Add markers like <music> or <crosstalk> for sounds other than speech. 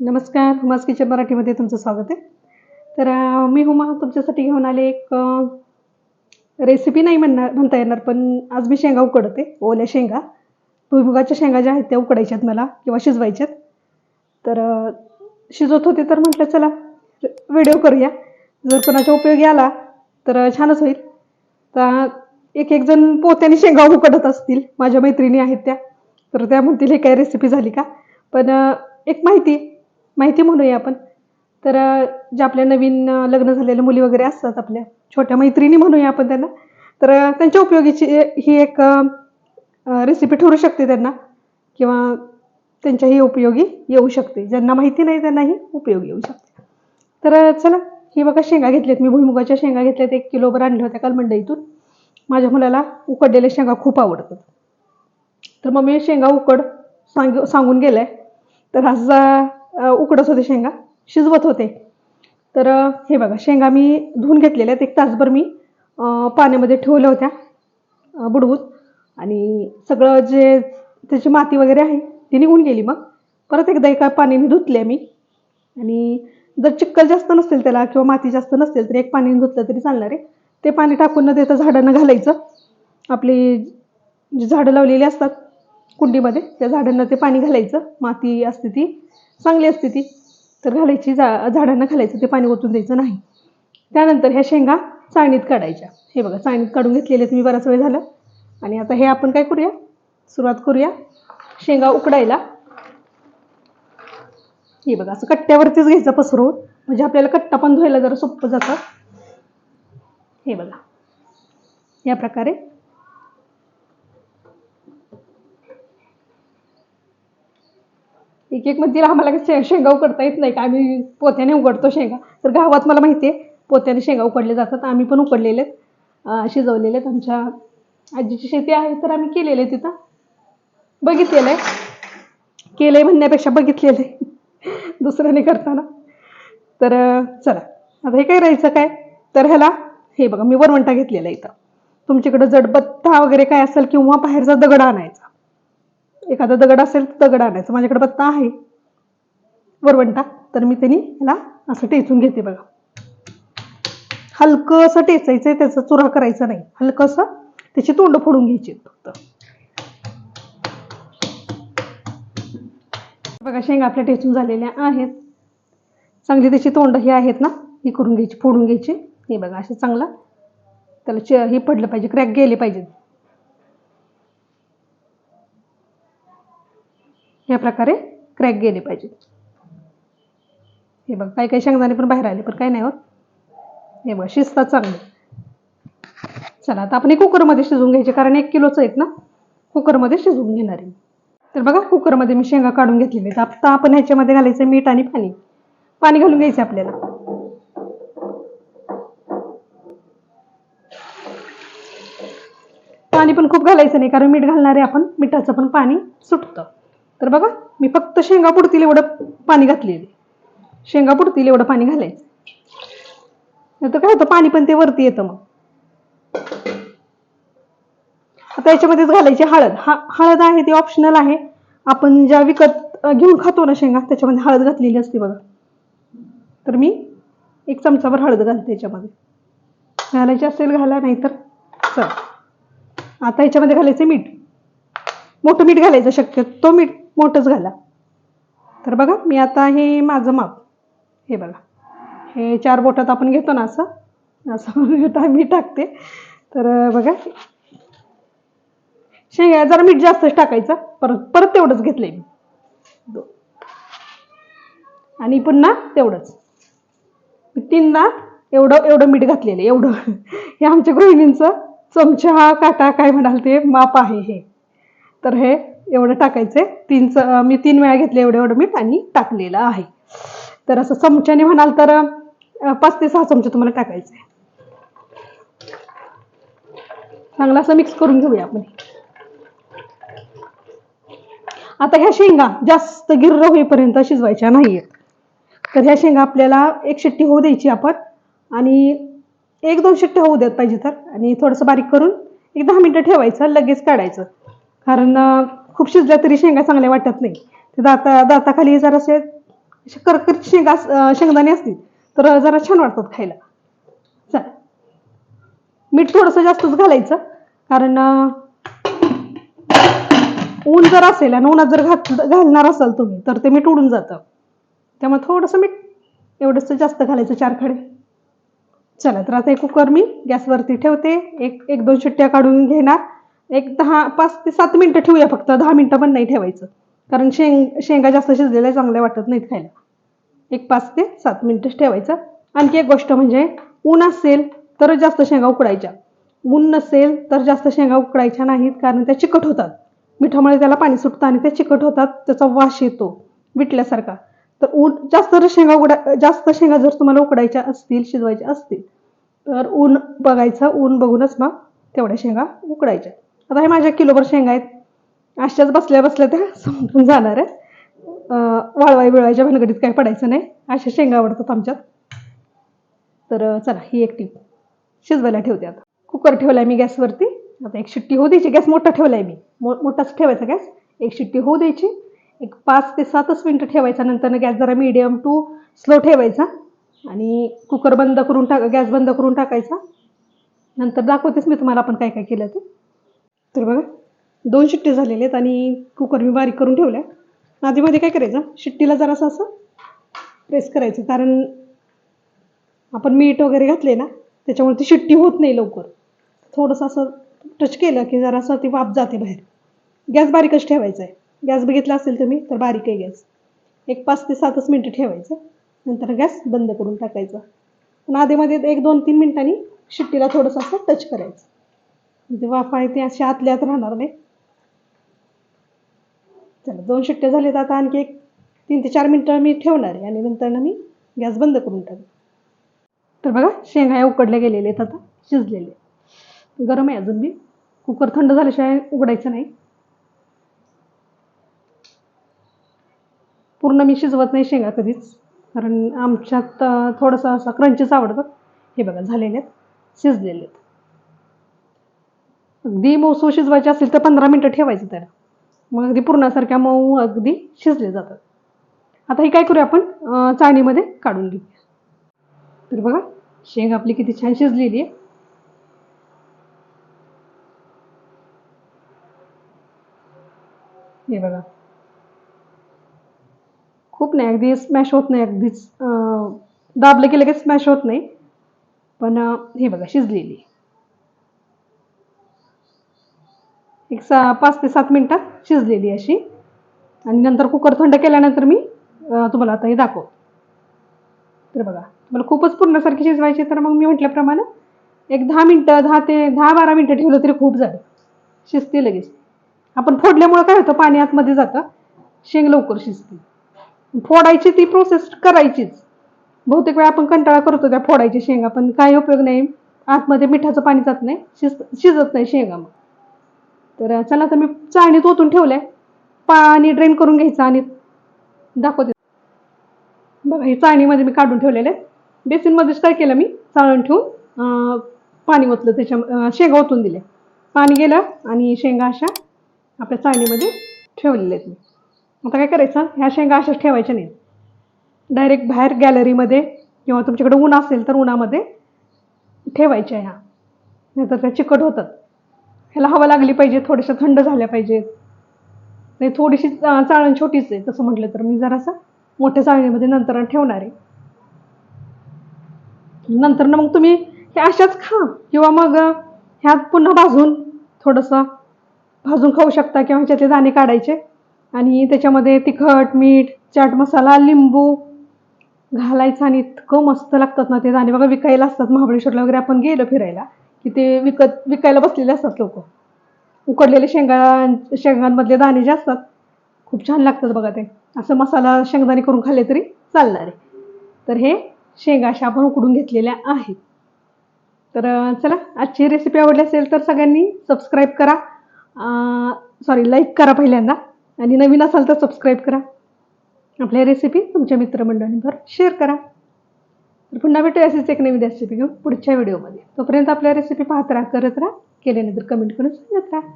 नमस्कार hummus kitchen मराठीमध्ये तुमचं स्वागत आहे. तर मी हुमा तुमच्यासाठी घेऊन आले एक रेसिपी नाही म्हणणार म्हणता येणार पण आज मी शेंगा उकडते ओल्या शेंगा. भुईमुगाच्या शेंगा ज्या आहेत त्या उकडायच्यात मला किंवा शिजवायच्यात. तर शिजवत होते तर म्हटलं चला व्हिडिओ करूया. जर कोणाच्या उपयोगी आला तर छानच होईल. तर एक एक जण पोत्याने शेंगा उकडत असतील माझ्या मैत्रिणी आहेत त्या. तर त्या म्हणतील हे काय रेसिपी झाली का? पण एक माहिती माहिती म्हणूया आपण. तर जे ज्या आपल्या नवीन लग्न झालेल्या मुली वगैरे असतात आपल्या छोट्या मैत्रिणी म्हणूया आपण त्यांना. तर त्यांच्या उपयोगीची ही एक रेसिपी ठरू शकते त्यांना किंवा त्यांच्याही उपयोगी येऊ शकते. ज्यांना माहिती नाही त्यांनाही उपयोगी येऊ शकते. तर चला ही बघा शेंगा घेतल्यात मी भुईमुगाच्या शेंगा घेतल्यात. एक किलोभर आणल्या होत्या काल मंडईतून माझ्या मुलाला उकडलेल्या शेंगा खूप आवडतात. तर मग मी शेंगा उकड सांग सांगून गेलं आहे तर आज उकडत होते शेंगा. शिजवत होते. तर हे बघा शेंगा मी धुवून घेतलेल्या आहेत. एक तासभर मी पाण्यामध्ये ठेवल्या होत्या बुडवून. आणि सगळं जे त्याची माती वगैरे आहे ती निघून गेली मग. परत एकदा एका पाण्याने धुतले मी. आणि जर चिक्कल जास्त नसेल त्याला किंवा माती जास्त नसेल तरी एक पाण्याने धुतलं तरी चालणार आहे. ते पाणी टाकून न देता झाडांना घालायचं. आपली जी झाडं लावलेली असतात कुंडीमध्ये त्या झाडांना ते पाणी घालायचं. माती असते ती. चांगली असते ती. तर घालायची जा झाडांना घालायचं ते पाणी ओतून द्यायचं नाही. त्यानंतर ह्या शेंगा चाळणीत काढायच्या. हे बघा चाळणीत काढून घेतलेले आहेत बराच वेळ झाला. आणि आता हे आपण काय करूया? सुरुवात करूया. शेंगा उकडायला. हे बघा असं कट्ट्यावरतीच घ्यायचं पसरवून म्हणजे आपल्याला कट्टा पण धुवायला जरा सोपं जातं. हे बघा. या प्रकारे एक एक म्हणतील आम्हाला शे- शेंगा उकडता येत नाही का? आम्ही पोत्याने उकडतो शेंगा. तर गावात मला माहिती आहे पोत्याने शेंगा उकडले जातात. आम्ही पण उकडलेले आहेत. शिजवलेले आहेत. आमच्या आजीची शेती आहे तर आम्ही केलेले तिथं. बघितलेलं आहे. केलंय म्हणण्यापेक्षा बघितलेलं आहे. <laughs> दुसऱ्याने करताना. तर चला. आता हे काय राहायचं काय? तर ह्याला हे बघा मी वरवंटा घेतलेला आहे इथं. तुमच्याकडं जडबत्ता वगैरे काय असेल किंवा बाहेरचा दगड आणायचा. एखादा दगड असेल तर दगड आणायचं. माझ्याकडे पत्ता आहे. वरवंटा. तर मी त्यांनी ह्याला असं टेचून घेते बघा. हलकं असं टेचायचं त्याचा चुरा करायचा नाही. हलकं असं त्याची तोंड फोडून घ्यायची फक्त. बघा शेंगा आपल्या टेचून झालेल्या आहेत. चांगली त्याची तोंड ही आहेत ना ही करून घ्यायची फोडून घ्यायची. हे बघा असं चांगलं त्याला हे पडलं पाहिजे क्रॅक गेले पाहिजेत या प्रकारे क्रॅक गेले पाहिजेत हे बघ काही काही शेंगदाणे पण बाहेर आले पण काही नाही होत. हे बघ शिजतात चांगले. चला आता आपण हे कुकरमध्ये शिजवून घ्यायचे कारण एक किलोचं आहेत ना कुकरमध्ये शिजवून घेणार आहे. तर बघा कुकरमध्ये मी शेंगा काढून घेतलेले आहेत. आता आपण ह्याच्यामध्ये घालायचं मीठ आणि पाणी. पाणी घालून घ्यायचं आपल्याला. पाणी पण खूप घालायचं नाही कारण मीठ घालणारे आपण. मिठाचं पण पाणी सुटतं. तर बघा मी फक्त शेंगा पुडतील एवढं पाणी घातलेले शेंगा पुडतील एवढं पाणी घालायचं. नंतर काय होतं पाणी पण ते वरती येतं मग. आता याच्यामध्येच घालायची हळद. हा हळद आहे ती ऑप्शनल आहे. आपण ज्या विकत घेऊन खातो ना शेंगा त्याच्यामध्ये हळद घातलेली असते बघा. तर मी एक चमचाभर हळद घालते याच्यामध्ये. घालायची असेल घाला नाही तर चल. आता याच्यामध्ये घालायचं मीठ. मोठं मीठ घालायचं शक्यतो मीठ. मोठंच घाला. तर बघा मी आता हे माझं माप. हे बघा. हे चार बोटात आपण घेतो ना असं? असं मी टाकते. तर बघा. शेंगा जरा मीठ जास्तच टाकायचं. परत परत तेवढंच घेतलंय मी. दोन. आणि पुन्हा तेवढंच. तीनदा एवढं एवढं मीठ घातलेलं आहे, एवढं. हे आमच्या गृहिणींचं चमचा काटा काय म्हणाल ते माप आहे हे. तर हे एवढं टाकायचं आहे तीन च मी तीन वेळा घेतले एवढं एवढं मीठ आणि टाकलेलं आहे. तर असं चमच्याने म्हणाल तर पाच ते सहा चमचे तुम्हाला टाकायचे आहे असं मिक्स करून घेऊया आपण. आता ह्या शेंगा जास्त गिर्र होईपर्यंत शिजवायच्या नाहीयेत. तर ह्या शेंगा आपल्याला एक शिट्टी होऊ द्यायची आपण आणि एक दोन शिट्टी होऊ देत पाहिजे तर. आणि थोडंसं बारीक करून एक दहा मिनटं ठेवायचं लगेच काढायचं. कारण खूप शिजल्या तरी शेंगा चांगल्या वाटत नाही. ते दाता दाताखाली जरासे असे करकरीत शेंगा शेंगदाणे असतील तर जरा छान वाटतात खायला. चल. मीठ थोडंसं जास्तच घालायचं कारण ऊन जर असेल आणि उन्हात जर घात घालणार असाल तुम्ही तर ते मीठ उडून जातं. त्यामुळे थोडंसं मीठ एवढंसं जास्त घालायचं चार खडे चला तर आता हे कुकर मी गॅसवरती ठेवते. एक एक दोन शिट्ट्या काढून घेणार. एक दहा पाच ते सात मिनटं ठेवूया फक्त. दहा मिनटं पण नाही ठेवायचं. कारण शेंग शेंगा जास्त शिजलेल्या चांगल्या वाटत नाहीत खायला. एक पाच ते सात मिनटं ठेवायचं. आणखी एक गोष्ट म्हणजे ऊन असेल तर जास्त शेंगा उकडायच्या. ऊन नसेल तर जास्त शेंगा उकडायच्या नाहीत कारण त्या चिकट होतात. मिठामुळे त्याला पाणी सुटतं आणि त्या चिकट होतात त्याचा वास येतो विटल्यासारखा. तर ऊन जास्त जर शेंगा उकडा जास्त शेंगा जर तुम्हाला उकडायच्या असतील शिजवायच्या असतील तर ऊन बघायचं. ऊन बघूनच मग तेवढ्या शेंगा उकडायच्या. आता हे माझ्या किलोभर शेंगा आहेत. अशाच बसल्या बसल्या त्या संपून जाणार आहेत. वाळवाई वाळवाय बिळवायच्या भानगडीत काही पडायचं नाही. अशा शेंगा आवडतात आमच्यात. तर चला ही एक टीप शिजवायला ठेवते आता. कुकर ठेवलाय मी गॅसवरती. आता एक शिट्टी होऊ द्यायची. गॅस मोठा ठेवलाय मी. मो मोठाच ठेवायचा गॅस. एक शिट्टी होऊ द्यायची. एक पाच ते सातच मिनटं ठेवायचा. नंतर गॅस जरा मीडियम टू स्लो ठेवायचा. आणि कुकर बंद करून टाक गॅस बंद करून टाकायचा. नंतर दाखवतेच मी तुम्हाला आपण काय काय केलं ते. तर बघा दोन शिट्टे झालेले आहेत आणि कुकर मी बारीक करून ठेवला आहे आधीमध्ये काय करायचं? शिट्टीला जरासं असं प्रेस करायचं. कारण आपण मीठ वगैरे घातले ना त्याच्यामुळे ती शिट्टी होत नाही लवकर. थोडंसं असं टच केलं की जरासं ती वाफ जाते बाहेर. गॅस बारीकच ठेवायचा आहे. गॅस बघितला असेल तुम्ही तर बारीक आहे गॅस. एक पाच ते सातच मिनटं ठेवायचं. नंतर गॅस बंद करून टाकायचा. पण आधीमध्ये एक दोन तीन मिनिटांनी शिट्टीला थोडंसं असं टच करायचं. म्हणजे वाफ आहे ते अशी आतल्या आत राहणार नाही. चला दोन शिट्ट्या झाल्यात आता आणखी एक तीन ते चार मिनटं मी ठेवणार आहे आणि नंतर मी गॅस बंद करून टाकेन. तर बघा शेंगा या उकडल्या गेलेले आहेत आता शिजलेले गरम आहे अजून बी. कुकर थंड झाल्याशिवाय उघडायचं नाही. पूर्ण मी शिजवत नाही शेंगा कधीच कारण आमच्यात थोडंसं असं क्रंचीच आवडतं हे बघा झालेले आहेत शिजलेले आहेत. अगदी मऊ शिजवायचे असेल तर पंधरा मिनटं ठेवायचं त्याला. मग अगदी पुरणासारख्या मऊ अगदी शिजले जातात. आता हे काय करूया आपण? चाळणीमध्ये काढून घेऊया. तर बघा शेंग आपली किती छान शिजलेली आहे. हे बघा. खूप नाही अगदी स्मॅश होत नाही अगदीच दाबलं की लगेच स्मॅश होत नाही. पण हे बघा शिजलेली आहे. एक सा पाच ते सात मिनटात शिजलेली अशी. आणि नंतर कुकर थंड केल्यानंतर मी तुम्हाला आता हे दाखव तर बघा तुम्हाला खूपच पूर्णसारखी शिजवायची तर मग मी म्हटल्याप्रमाणे एक दहा मिनटं दहा ते दहा बारा मिनटं ठेवलं तरी खूप झालं. शिजते लगेच. आपण फोडल्यामुळं काय होतं पाणी आतमध्ये जातं. शेंग लवकर शिजते. फोडायची ती प्रोसेस करायचीच. बहुतेक वेळा आपण कंटाळा करतो त्या फोडायची शेंगा पण काही उपयोग नाही. आतमध्ये मिठाचं पाणी जात नाही शिज शिजत नाही शेंगा मग. तर चला तर मी चाळणीत ओतून ठेवलं. आहे पाणी ड्रेन करून घ्यायचं आणि दाखवते. बघा हे चाळणीमध्ये मी काढून ठेवलेले. आहे बेसिनमध्येच काय केलं मी? चाळण ठेवून पाणी ओतलं. त्याच्या शेंगा ओतून दिले पाणी गेलं आणि शेंगा अशा आपल्या चाळणीमध्ये ठेवलेल्या आहेत मी. आता काय करायचं? ह्या शेंगा अशाच ठेवायच्या नाही डायरेक्ट बाहेर गॅलरीमध्ये किंवा तुमच्याकडे ऊन असेल तर उन्हामध्ये ठेवायच्या ह्या. नाहीतर त्या चिकट होतात. ह्याला हवा लागली पाहिजे थोड्याशा थंड झाल्या पाहिजेत. नाही थोडीशी चाळण छोटीच आहे तसं म्हटलं तर मी जरासं मोठ्या चाळणीमध्ये नंतर ठेवणार आहे. नंतर ना मग तुम्ही हे अशाच खा किंवा मग ह्यात पुन्हा भाजून थोडंसं भाजून खाऊ शकता किंवा ह्याच्यातले दाणे काढायचे. आणि त्याच्यामध्ये तिखट मीठ चाट मसाला लिंबू घालायचं आणि इतकं मस्त लागतात ना ते दाणे. बघा विकायला असतात महाबळेश्वरला वगैरे आपण गेलो फिरायला. की ते विकत विकायला बसलेले असतात लोक. उकडलेले शेंगा शेंगांमधले दाणे जे असतात खूप छान लागतात बघा ते. असं मसाला शेंगदाणे करून खाल्ले तरी चालणार आहे. तर हे शेंगा अशा आपण उकडून घेतलेल्या आहेत. तर चला आजची रेसिपी आवडली असेल तर सगळ्यांनी सबस्क्राईब करा. सॉरी लाईक करा पहिल्यांदा. आणि नवीन असाल तर सबस्क्राईब करा. आपल्या रेसिपी तुमच्या मित्रमंडळींवर शेअर करा. पुन्हा भेटू अशीच एक नवीन रेसिपी घेऊन पुढच्या व्हिडिओमध्ये तोपर्यंत आपल्या रेसिपी पाहत राहा करत राहा केल्यानंतर कमेंट करून सांगत राहा.